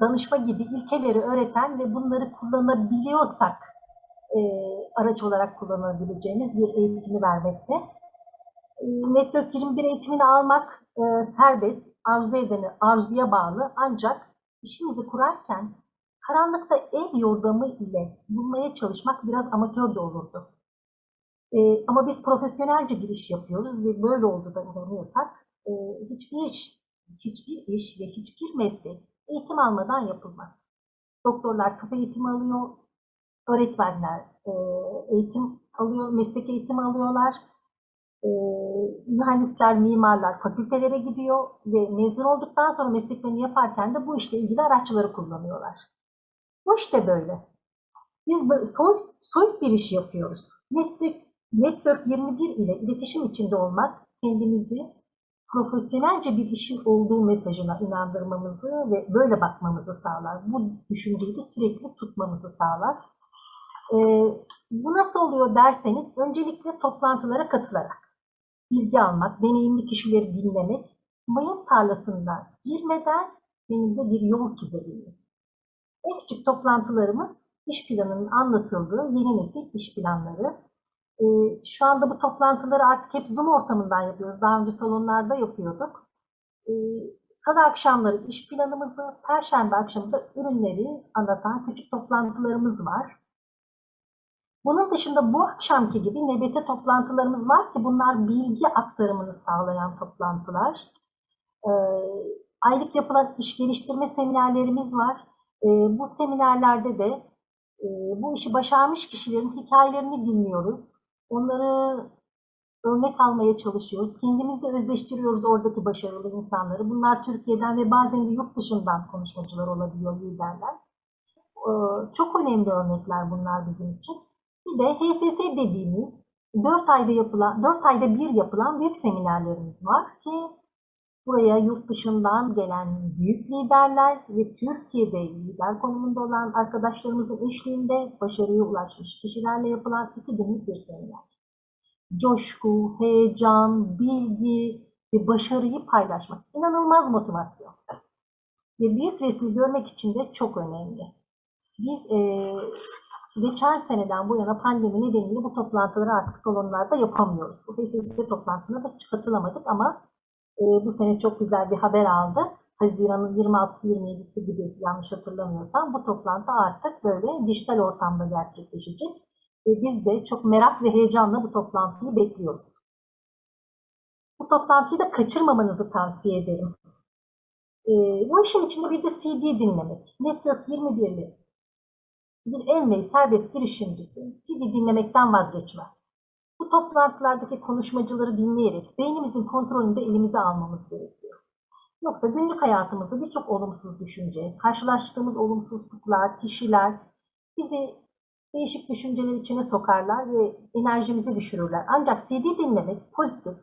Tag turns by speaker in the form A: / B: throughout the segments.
A: danışma gibi ilkeleri öğreten ve bunları kullanabiliyorsak e, araç olarak kullanabileceğimiz bir eğitimi vermekte. E, Network 21 eğitimini almak e, serbest, arzu edeni arzuya bağlı ancak işimizi kurarken karanlıkta el yordamı ile bulmaya çalışmak biraz amatörce olurdu. E, ama biz profesyonelce giriş yapıyoruz ve böyle oldu da inanıyorsak e, hiçbir iş, hiçbir iş ve hiçbir meslek eğitim almadan yapılmaz. Doktorlar tıp eğitimi alıyor, öğretmenler e, eğitim alıyor, meslek eğitimi alıyorlar. E, mühendisler, mimarlar fakültelere gidiyor ve mezun olduktan sonra mesleklerini yaparken de bu işle ilgili araçları kullanıyorlar. Bu işte böyle. Biz soyut, soyut bir iş yapıyoruz. Network, Network 21 ile iletişim içinde olmak kendimizi profesyonelce bir işin olduğu mesajına inandırmamızı ve böyle bakmamızı sağlar. Bu düşünceyi de sürekli tutmamızı sağlar. Ee, bu nasıl oluyor derseniz öncelikle toplantılara katılarak bilgi almak, deneyimli kişileri dinlemek, mayın tarlasına girmeden benimde bir yol çizebilmek. En küçük toplantılarımız iş planının anlatıldığı yeni nesil iş planları. Ee, şu anda bu toplantıları artık hep Zoom ortamından yapıyoruz. Daha önce salonlarda yapıyorduk. Ee, Salı akşamları iş planımızı, Perşembe akşamı da ürünleri anlatan küçük toplantılarımız var. Bunun dışında bu akşamki gibi NBT toplantılarımız var ki bunlar bilgi aktarımını sağlayan toplantılar. Ee, aylık yapılan iş geliştirme seminerlerimiz var. Ee, bu seminerlerde de e, bu işi başarmış kişilerin hikayelerini dinliyoruz. Onları örnek almaya çalışıyoruz. Kendimizle özleştiriyoruz oradaki başarılı insanları. Bunlar Türkiye'den ve bazen de yurt dışından konuşmacılar olabiliyor, liderler. Ee, çok önemli örnekler bunlar bizim için. Bir de HSS dediğimiz 4 ayda yapılan, 4 ayda bir yapılan büyük seminerlerimiz var ki buraya yurt dışından gelen büyük liderler ve Türkiye'de lider konumunda olan arkadaşlarımızın eşliğinde başarıya ulaşmış kişilerle yapılan iki günlük bir seminer. Coşku, heyecan, bilgi ve başarıyı paylaşmak inanılmaz motivasyon. Ve büyük resmi görmek için de çok önemli. Biz e, geçen seneden bu yana pandemi nedeniyle bu toplantıları artık salonlarda yapamıyoruz. FSS toplantısına da katılamadık ama e, bu sene çok güzel bir haber aldı. Haziran'ın 26'sı 27'si gibi yanlış hatırlamıyorsam bu toplantı artık böyle dijital ortamda gerçekleşecek. E, biz de çok merak ve heyecanla bu toplantıyı bekliyoruz. Bu toplantıyı da kaçırmamanızı tavsiye ederim. E, bu işin içinde bir de CD dinlemek. Network 21'li bir emeği serbest girişimcisi CD dinlemekten vazgeçmez. Toplantılardaki konuşmacıları dinleyerek beynimizin kontrolünü de elimize almamız gerekiyor. Yoksa günlük hayatımızda birçok olumsuz düşünce, karşılaştığımız olumsuzluklar, kişiler bizi değişik düşünceler içine sokarlar ve enerjimizi düşürürler. Ancak CD dinlemek pozitif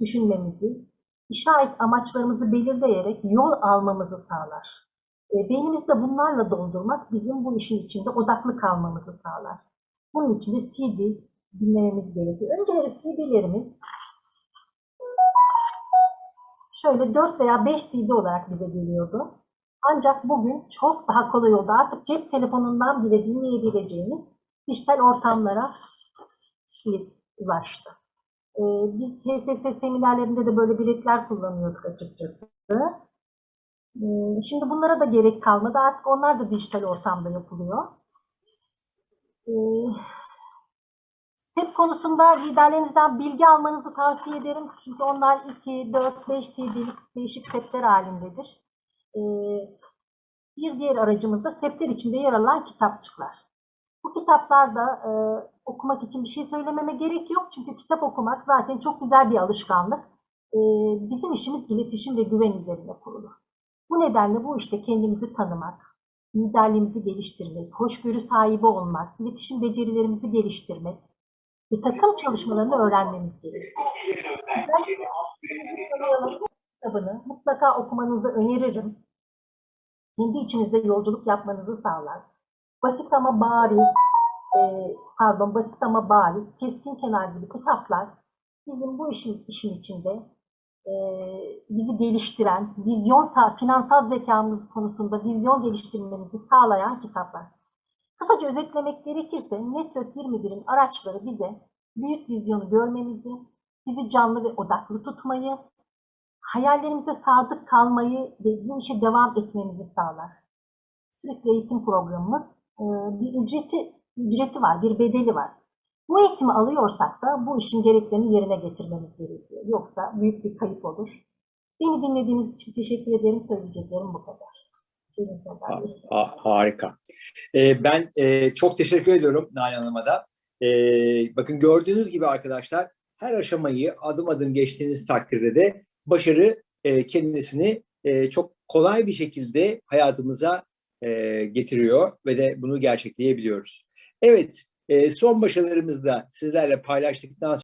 A: düşünmemizi, işe ait amaçlarımızı belirleyerek yol almamızı sağlar. E, beynimizi de bunlarla doldurmak bizim bu işin içinde odaklı kalmamızı sağlar. Bunun için de CD dinlememiz gerekiyor. Önceleri CD'lerimiz şöyle 4 veya 5 CD olarak bize geliyordu. Ancak bugün çok daha kolay oldu. Artık cep telefonundan bile dinleyebileceğimiz dijital ortamlara ulaştı. Ee, biz HSS seminerlerinde de böyle biletler kullanıyorduk açıkçası. Ee, şimdi bunlara da gerek kalmadı. Artık onlar da dijital ortamda yapılıyor. Ee, SEP konusunda liderlerinizden bilgi almanızı tavsiye ederim. Çünkü onlar 2, 4, 5 CD'lik değişik setler halindedir. Ee, bir diğer aracımız da setler içinde yer alan kitapçıklar. Bu kitaplarda e, okumak için bir şey söylememe gerek yok. Çünkü kitap okumak zaten çok güzel bir alışkanlık. Bizim işimiz iletişim ve güven üzerine kurulu. Bu nedenle bu işte kendimizi tanımak, liderliğimizi geliştirmek, hoşgörü sahibi olmak, iletişim becerilerimizi geliştirmek ve takım çalışmalarını öğrenmemiz gerekiyor. kitabını mutlaka okumanızı öneririm. Kendi içinizde yolculuk yapmanızı sağlar. Basit ama bariz, e, pardon basit ama bariz, keskin kenar gibi kitaplar bizim bu işin, işin içinde e, bizi geliştiren, vizyon, finansal zekamız konusunda vizyon geliştirmemizi sağlayan kitaplar. Kısaca özetlemek gerekirse Network 21'in araçları bize büyük vizyonu görmemizi, bizi canlı ve odaklı tutmayı, hayallerimize sadık kalmayı ve bu işe devam etmemizi sağlar. Sürekli eğitim programımız e, bir ücreti ücreti var, bir bedeli var. Bu eğitimi alıyorsak da bu işin gereklerini yerine getirmemiz gerekiyor. Yoksa büyük bir kayıp olur. Beni dinlediğiniz için teşekkür ederim. Söyleyeceklerim bu kadar.
B: Ha- harika. Ee, ben e, çok teşekkür ediyorum Nalan Hanım'a da. Ee, bakın gördüğünüz gibi arkadaşlar her aşamayı adım adım geçtiğiniz takdirde de başarı e, kendisini e, çok kolay bir şekilde hayatımıza e, getiriyor ve de bunu gerçekleyebiliyoruz. Evet, e, son başarılarımızı da sizlerle paylaştıktan